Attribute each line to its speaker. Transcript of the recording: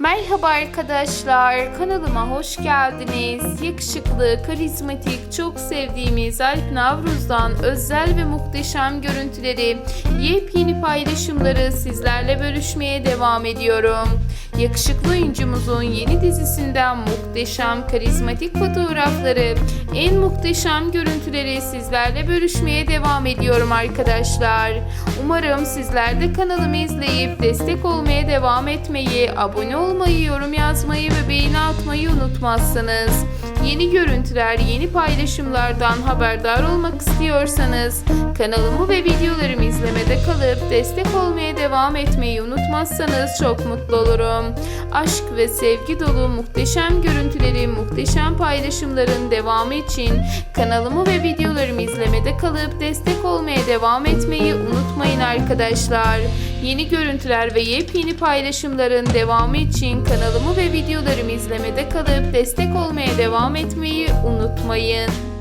Speaker 1: Merhaba arkadaşlar, kanalıma hoş geldiniz. Yakışıklı, karizmatik, çok sevdiğimiz Alp Navruz'dan özel ve muhteşem görüntüleri, yepyeni paylaşımları sizlerle bölüşmeye devam ediyorum. Yakışıklı oyuncumuzun yeni dizisinden muhteşem, karizmatik fotoğrafları, en muhteşem görüntüleri sizlerle bölüşmeye devam ediyorum arkadaşlar. Umarım sizler de kanalımı izleyip destek olmaya devam etmeyi, abone olmayı, yorum yazmayı ve beğeni atmayı unutmazsınız. Yeni görüntüler, yeni paylaşımlardan haberdar olmak istiyorsanız kanalımı ve videolarımı kalıp destek olmaya devam etmeyi unutmazsanız çok mutlu olurum. Aşk ve sevgi dolu muhteşem görüntüleri, muhteşem paylaşımların devamı için kanalımı ve videolarımı izlemede kalıp destek olmaya devam etmeyi unutmayın arkadaşlar. Yeni görüntüler ve yepyeni paylaşımların devamı için kanalımı ve videolarımı izlemede kalıp destek olmaya devam etmeyi unutmayın.